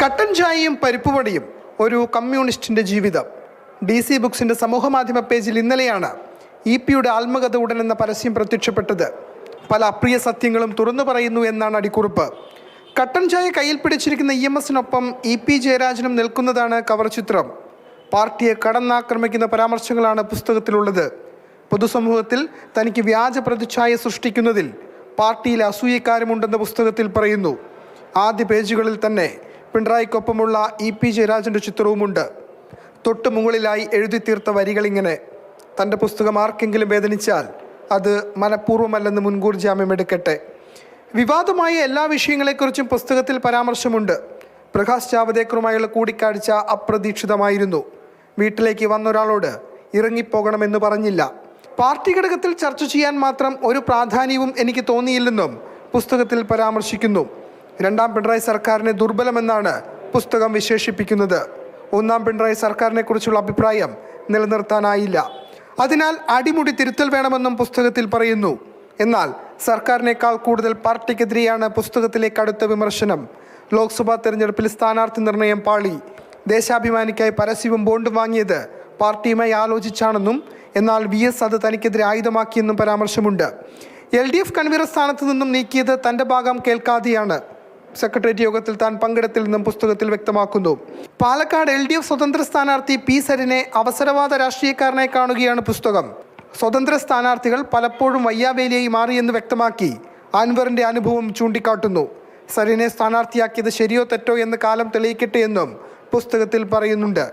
കട്ടൻ ചായയും പരിപ്പുവടിയും ഒരു കമ്മ്യൂണിസ്റ്റിന്റെ ജീവിതം. ഡി സി ബുക്സിന്റെ സമൂഹമാധ്യമ പേജിൽ ഇന്നലെയാണ് ഇ പിയുടെ ആത്മകഥ ഉടൻ എന്ന പരസ്യം പ്രത്യക്ഷപ്പെട്ടത്. പല അപ്രിയ സത്യങ്ങളും തുറന്നു പറയുന്നു എന്നാണ് അടിക്കുറിപ്പ്. കട്ടൻ ചായ കയ്യിൽ പിടിച്ചിരിക്കുന്ന ഇ എം എസിനൊപ്പം ഇ പി ജയരാജനും നിൽക്കുന്നതാണ് കവർ ചിത്രം. പാർട്ടിയെ കടന്നാക്രമിക്കുന്ന പരാമർശങ്ങളാണ് പുസ്തകത്തിലുള്ളത്. പൊതുസമൂഹത്തിൽ തനിക്ക് വ്യാജ പ്രതിച്ഛായ സൃഷ്ടിക്കുന്നതിൽ പാർട്ടിയിലെ അസൂയക്കാരുമുണ്ടെന്ന് പുസ്തകത്തിൽ പറയുന്നു. ആദ്യ പേജുകളിൽ തന്നെ പിണറായിക്കൊപ്പമുള്ള ഇ പി ജയരാജന്റെ ചിത്രവുമുണ്ട്. തൊട്ടു മുകളിലായി എഴുതി തീർത്ത വരികളിങ്ങനെ. തന്റെ പുസ്തകം ആർക്കെങ്കിലും വേദനിച്ചാൽ അത് മനഃപൂർവമല്ലെന്ന് മുൻകൂർ ജാമ്യം എടുക്കട്ടെ. വിവാദമായ എല്ലാ വിഷയങ്ങളെക്കുറിച്ചും പുസ്തകത്തിൽ പരാമർശമുണ്ട്. പ്രകാശ് ജാവദേക്കറുമായുള്ള കൂടിക്കാഴ്ച അപ്രതീക്ഷിതമായിരുന്നു. വീട്ടിലേക്ക് വന്നൊരാളോട് ഇറങ്ങിപ്പോകണമെന്ന് പറഞ്ഞില്ല. പാർട്ടി ഘടകത്തിൽ ചർച്ച ചെയ്യാൻ മാത്രം ഒരു പ്രാധാന്യവും എനിക്ക് തോന്നിയില്ലെന്നും പുസ്തകത്തിൽ പരാമർശിക്കുന്നു. രണ്ടാം പിണറായി സർക്കാരിനെ ദുർബലമെന്നാണ് പുസ്തകം വിശേഷിപ്പിക്കുന്നത്. ഒന്നാം പിണറായി സർക്കാരിനെ കുറിച്ചുള്ള അഭിപ്രായം നിലനിർത്താനായില്ല. അതിനാൽ അടിമുടി തിരുത്തൽ വേണമെന്നും പുസ്തകത്തിൽ പറയുന്നു. എന്നാൽ സർക്കാരിനേക്കാൾ കൂടുതൽ പാർട്ടിക്കെതിരെയാണ് പുസ്തകത്തിലെ കടുത്ത വിമർശനം. ലോക്സഭാ തെരഞ്ഞെടുപ്പിൽ സ്ഥാനാർത്ഥി നിർണയം പാളി. ദേശാഭിമാനിക്കായി പരസ്യവും ബോണ്ടും വാങ്ങിയത് പാർട്ടിയുമായി ആലോചിച്ചാണെന്നും എന്നാൽ വി എസ് അത് തനിക്കെതിരെ ആയുധമാക്കിയെന്നും പരാമർശമുണ്ട്. എൽ ഡി എഫ് കൺവീനർ സ്ഥാനത്ത് നിന്നും നീക്കിയത് തന്റെ ഭാഗം കേൾക്കാതെയാണ്. സെക്രട്ടേറിയറ്റ് യോഗത്തിൽ താൻ പങ്കെടുത്തില്ലെന്നും പുസ്തകത്തിൽ വ്യക്തമാക്കുന്നു. പാലക്കാട് എൽ ഡി എഫ് സ്വതന്ത്ര സ്ഥാനാർത്ഥി പി സരിനെ അവസരവാദ രാഷ്ട്രീയക്കാരനായി കാണുകയാണ് പുസ്തകം. സ്വതന്ത്ര സ്ഥാനാർത്ഥികൾ പലപ്പോഴും വയ്യാവേലിയായി മാറിയെന്ന് വ്യക്തമാക്കി. അൻവറിന്റെ അനുഭവം ചൂണ്ടിക്കാട്ടുന്നു. സരിനെ സ്ഥാനാർത്ഥിയാക്കിയത് ശരിയോ തെറ്റോ എന്ന് കാലം തെളിയിക്കട്ടെ എന്നും പുസ്തകത്തിൽ പറയുന്നുണ്ട്.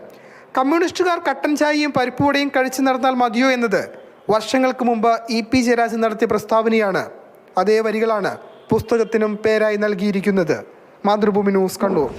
കമ്മ്യൂണിസ്റ്റുകാർ കട്ടൻ ചായയും പരിപ്പുവടയും കഴിച്ചു നടന്നാൽ മതിയോ എന്നത് വർഷങ്ങൾക്ക് മുമ്പ് ഇ പി ജയരാജൻ നടത്തിയ പ്രസ്താവനയാണ്. അതേ വരികളാണ്. പുസ്തകത്തിനും പേരായി നൽകിയിരിക്കുന്നത്. മാതൃഭൂമി ന്യൂസ് കണ്ണൂർ.